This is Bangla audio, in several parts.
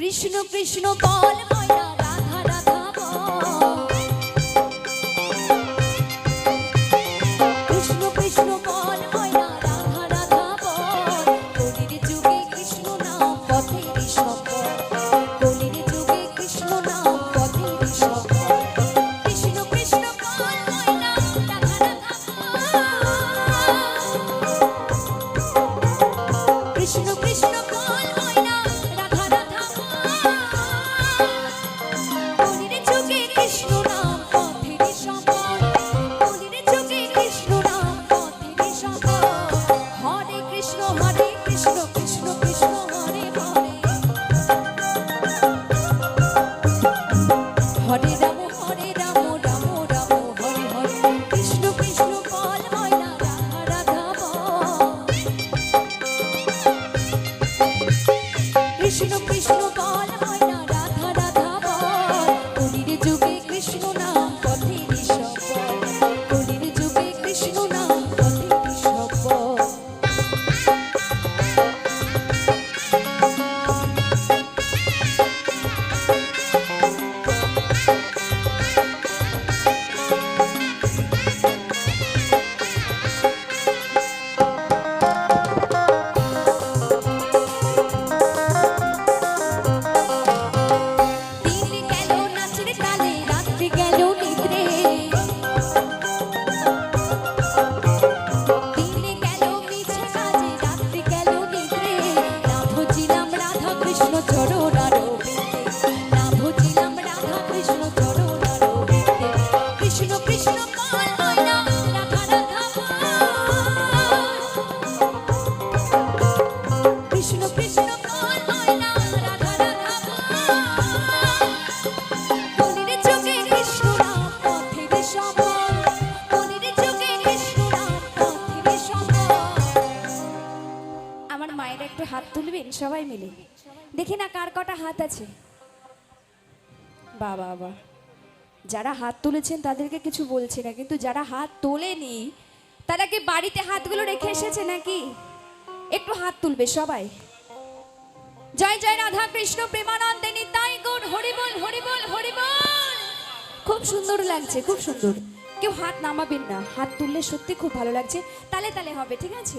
কৃষ্ণ কৃষ্ণ বল ময়না মায়ের একটু হাত তুলবেন, সবাই মিলে। দেখি না কার কটা হাত আছে। বাবা বাবা। যারা হাত তুলেছেন তাদেরকে কিছু বলছি না, কিন্তু যারা হাত তোলেনি, তারা কি বাড়িতে হাতগুলো রেখে এসেছে নাকি? একটু হাত তুলবে সবাই। জয় জয় রাধা কৃষ্ণ প্রেমানন্দে নিতাই গুণ, হরিবল হরিবল হরিবল। খুব সুন্দর লাগছে, খুব সুন্দর। কেউ হাত নামাবেন না, হাত তুললে সত্যি খুব ভালো লাগছে। তালে তালে হবে, ঠিক আছে?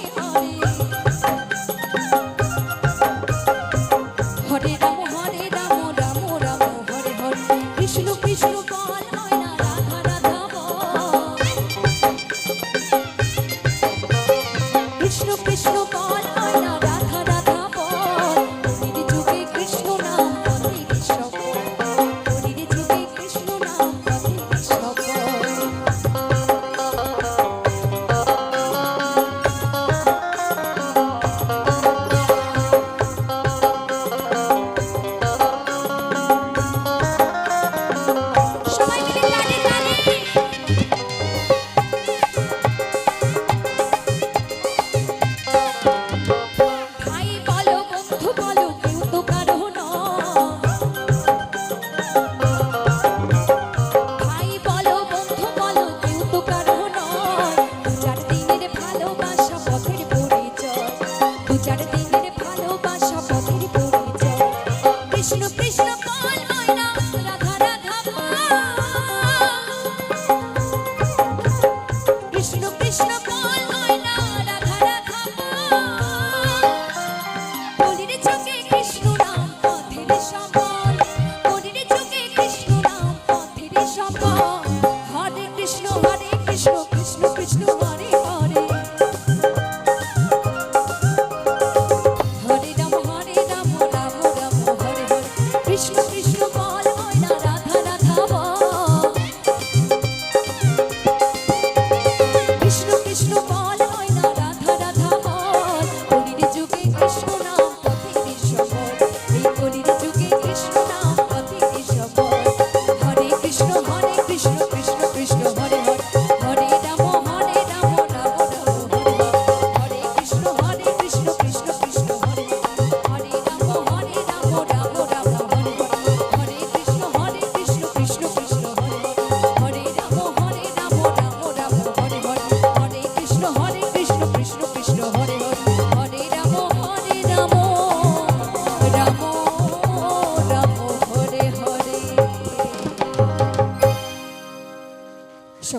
Krishna Hare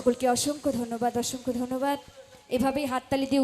সবাইকে অসংখ্য ধন্যবাদ অসংখ্য ধন্যবাদ। এভাবেই হাততালি দিয়ে